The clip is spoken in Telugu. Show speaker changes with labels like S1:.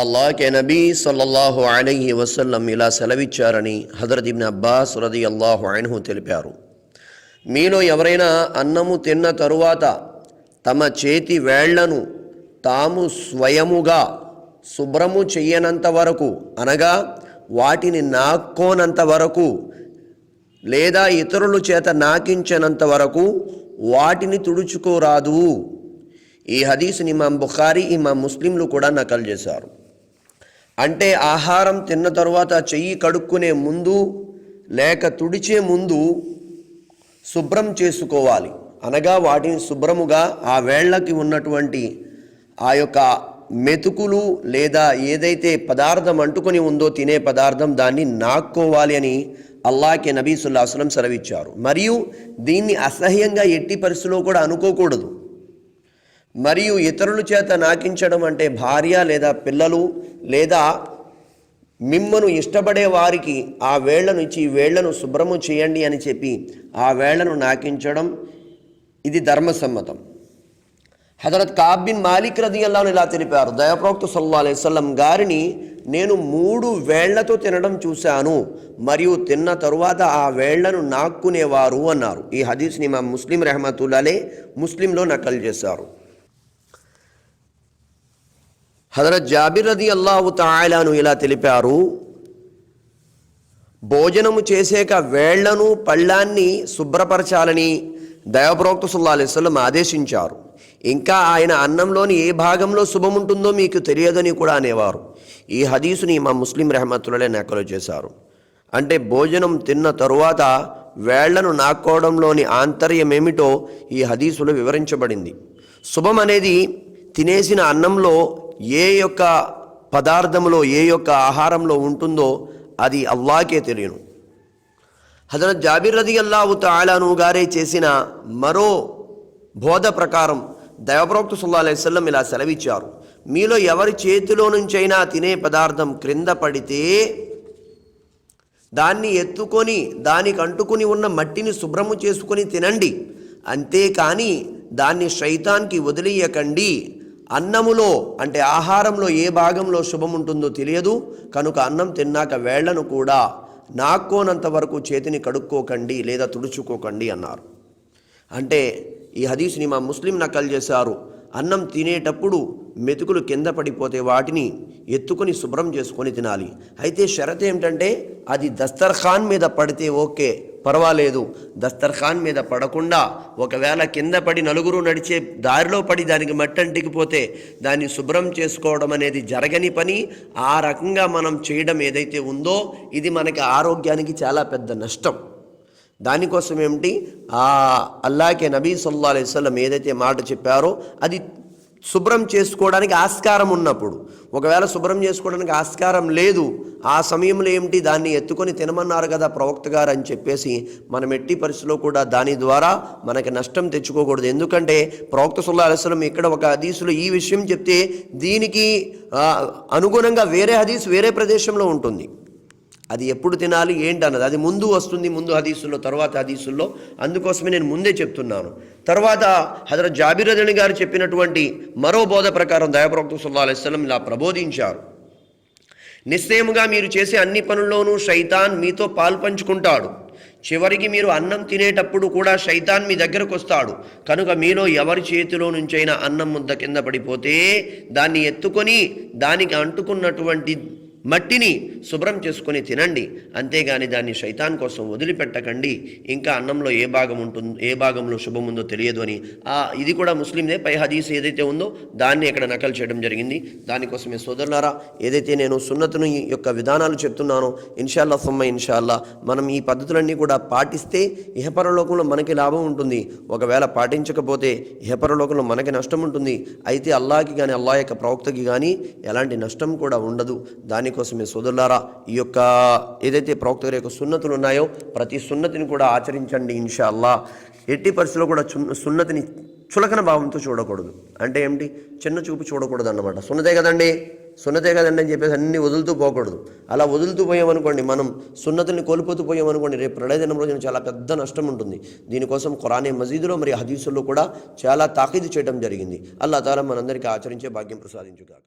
S1: అల్లాహ్కే నబీ సల్లల్లాహు అలహి వసల్లం ఇలా సెలవిచ్చారని హజరత్ ఇబ్న్ అబ్బాస్ రది అల్లాహు ఆయనహు తెలిపారు. మీలో ఎవరైనా అన్నము తిన్న తరువాత తమ చేతి వేళ్ళను తాము స్వయముగా శుభ్రము చెయ్యనంత వరకు అనగా వాటిని నాక్కోనంత వరకు లేదా ఇతరుల చేత నాకించనంత వరకు వాటిని తుడుచుకోరాదు. ఈ హదీస్ని ఇమాం బుఖారీ ఇమాం ముస్లింలు కూడా నకలు చేశారు. అంటే ఆహారం తిన్న తరువాత చెయ్యి కడుక్కునే ముందు లేక తుడిచే ముందు శుభ్రం చేసుకోవాలి. అనగా వాటిని శుభ్రముగా ఆ వేళ్ళకి ఉన్నటువంటి ఆ యొక్క మెతుకులు లేదా ఏదైతే పదార్థం అంటుకొని ఉందో తినే పదార్థం దాన్ని నాక్కోవాలి అని అల్లాకి నబీ సుల్లాహస్లం సెలవిచ్చారు. మరియు దీన్ని అసహ్యంగా ఎట్టి పరిస్థితిలో కూడా అనుకోకూడదు. మరియు ఇతరుల చేత నాకించడం అంటే భార్య లేదా పిల్లలు లేదా మిమ్మను ఇష్టపడే వారికి ఆ వేళ్ళను ఇచ్చి వేళ్ళను శుభ్రము చేయండి అని చెప్పి ఆ వేళ్ళను నాకించడం ఇది ధర్మసమ్మతం. హజరత్ కాబిన్ మాలిక్ రది అల్లాను ఇలా తెలిపారు. దయప్రోక్త సల్లా అలైవల్లం గారిని నేను మూడు వేళ్ళతో తినడం చూశాను మరియు తిన్న తరువాత ఆ వేళ్ళను నాక్కునేవారు అన్నారు. ఈ హదీస్ని మా ముస్లిం రెహమతుల్లాలే ముస్లింలో నకలు చేశారు. హజరత్ జాబిర్ రది అల్లావు తాయలాను ఇలా తెలిపారు. భోజనము చేసేక వేళ్ళను పళ్ళాన్ని శుభ్రపరచాలని దైవప్రవక్త సుల్లా ఆదేశించారు. ఇంకా ఆయన అన్నంలోని ఏ భాగంలో శుభముంటుందో మీకు తెలియదని కూడా అనేవారు. ఈ హదీసుని మా ముస్లిం రెహమతులనే నకలు చేశారు. అంటే భోజనం తిన్న తరువాత వేళ్ళను నాక్కోవడంలోని ఆంతర్యం ఏమిటో ఈ హదీసులో వివరించబడింది. శుభం అనేది తినేసిన అన్నంలో ఏ యొక్క పదార్థంలో ఏ యొక్క ఆహారంలో ఉంటుందో అది అల్లాకే తెలియను. హజరత్ జాబిర్ రది అల్లాహు తాలాను గారే చేసిన మరో బోధ ప్రకారం దైవప్రవక్త సుల్లా అలైవల్లం ఇలా సెలవిచ్చారు. మీలో ఎవరి చేతిలో నుంచైనా తినే పదార్థం క్రింద పడితే దాన్ని ఎత్తుకొని దానికి అంటుకుని ఉన్న మట్టిని శుభ్రము చేసుకొని తినండి. అంతేకాని దాన్ని శైతాన్కి వదిలేయకండి. అన్నములో అంటే ఆహారంలో ఏ భాగంలో శుభం ఉంటుందో తెలియదు. కనుక అన్నం తిన్నాక వేళ్ళను కూడా నాక్కోనంత వరకు చేతిని కడుక్కోకండి లేదా తుడుచుకోకండి అన్నారు. అంటే ఈ హదీస్ని మా ముస్లిం నకల్ చేశారు. అన్నం తినేటప్పుడు మెతుకులు కింద పడిపోతే వాటిని ఎత్తుకొని శుభ్రం చేసుకొని తినాలి. అయితే షరత్ ఏమిటంటే అది దస్తర్ఖాన్ మీద పడితే ఓకే పర్వాలేదు. దస్తర్ఖాన్ మీద పడకుండా ఒకవేళ కింద పడి నలుగురు నడిచే దారిలో పడి దానికి మట్టంటికిపోతే దాన్ని శుభ్రం చేసుకోవడం అనేది జరగని పని. ఆ రకంగా మనం చేయడం ఏదైతే ఉందో ఇది మనకి ఆరోగ్యానికి చాలా పెద్ద నష్టం. దానికోసం ఏమిటి? ఆ అల్లాకే నబీ సల్లా అలైవల్లం ఏదైతే మాట చెప్పారో అది శుభ్రం చేసుకోవడానికి ఆస్కారం ఉన్నప్పుడు. ఒకవేళ శుభ్రం చేసుకోవడానికి ఆస్కారం లేదు ఆ సమయంలో ఏమిటి? దాన్ని ఎత్తుకొని తినమన్నారు కదా ప్రవక్త గారు అని చెప్పేసి మనం ఎట్టి పరిస్థితిలో కూడా దాని ద్వారా మనకి నష్టం తెచ్చుకోకూడదు. ఎందుకంటే ప్రవక్త సుల్లా అలైస్లం ఇక్కడ ఒక హదీసులో ఈ విషయం చెప్తే దీనికి అనుగుణంగా వేరే హదీస్ వేరే ప్రదేశంలో ఉంటుంది. అది ఎప్పుడు తినాలి ఏంటి అన్నది అది ముందు వస్తుంది ముందు హదీసుల్లో తర్వాత హదీసుల్లో. అందుకోసమే నేను ముందే చెప్తున్నాను. తర్వాత హజరత్ జాబిరదని గారు చెప్పినటువంటి మరో బోధ ప్రకారం దయాప్రవక్త సుల్లా అలైస్లం ఇలా ప్రబోధించారు. నిశ్చయముగా మీరు చేసే అన్ని పనుల్లోనూ శైతాన్ మీతో పాల్పంచుకుంటాడు చివరికి మీరు అన్నం తినేటప్పుడు కూడా శైతాన్ మీ దగ్గరకు వస్తాడు. కనుక మీలో ఎవరి చేతిలో నుంచైనా అన్నం ముద్ద కింద పడిపోతే దాన్ని ఎత్తుకొని దానికి అంటుకున్నటువంటి మట్టిని శుభ్రం చేసుకొని తినండి. అంతేగాని దాన్ని శైతాన్ కోసం వదిలిపెట్టకండి. ఇంకా అన్నంలో ఏ భాగం ఉంటుంది ఏ భాగంలో శుభం ఉందో తెలియదు అని. ఆ ఇది కూడా ముస్లిందే. పై హదీస్ ఏదైతే ఉందో దాన్ని ఇక్కడ నకలు చేయడం జరిగింది. దానికోసమే సోదరులారా ఏదైతే నేను సున్నతుని యొక్క విధానాలు చెప్తున్నానో ఇన్షాల్లా సొమ్మ ఇన్షాల్లా మనం ఈ పద్ధతులన్నీ కూడా పాటిస్తే ఇహపరలోకంలో మనకి లాభం ఉంటుంది. ఒకవేళ పాటించకపోతే ఇహపరలోకంలో మనకి నష్టం ఉంటుంది. అయితే అల్లాకి కానీ అల్లా యొక్క ప్రవక్తకి కానీ ఎలాంటి నష్టం కూడా ఉండదు. దాని కోసమే సోదరులారా ఈ యొక్క ఏదైతే ప్రవక్త గారి యొక్క సున్నతులు ఉన్నాయో ప్రతి సున్నతిని కూడా ఆచరించండి ఇన్షాల్లా. ఎట్టి పరిస్థితిలో కూడా సున్నతిని చులకన భావంతో చూడకూడదు. అంటే ఏమిటి? చిన్న చూపు చూడకూడదు అన్నమాట సున్నతే కదండి? సున్నతే కదండి అని చెప్పేసి అన్ని వదులుతూ పోకూడదు. అలా వదులుతూ పోయామనుకోండి మనం సున్నతుల్ని కోల్పోతూ పోయామనుకోండి రేపు ప్రళయదినం రోజున చాలా పెద్ద నష్టం ఉంటుంది. దీనికోసం ఖురానే మజీదులో మరి హదీసుల్లో కూడా చాలా తాకీదు చేయడం జరిగింది. అల్లా తాలా మనందరికీ ఆచరించే భాగ్యం ప్రసాదించుగాక.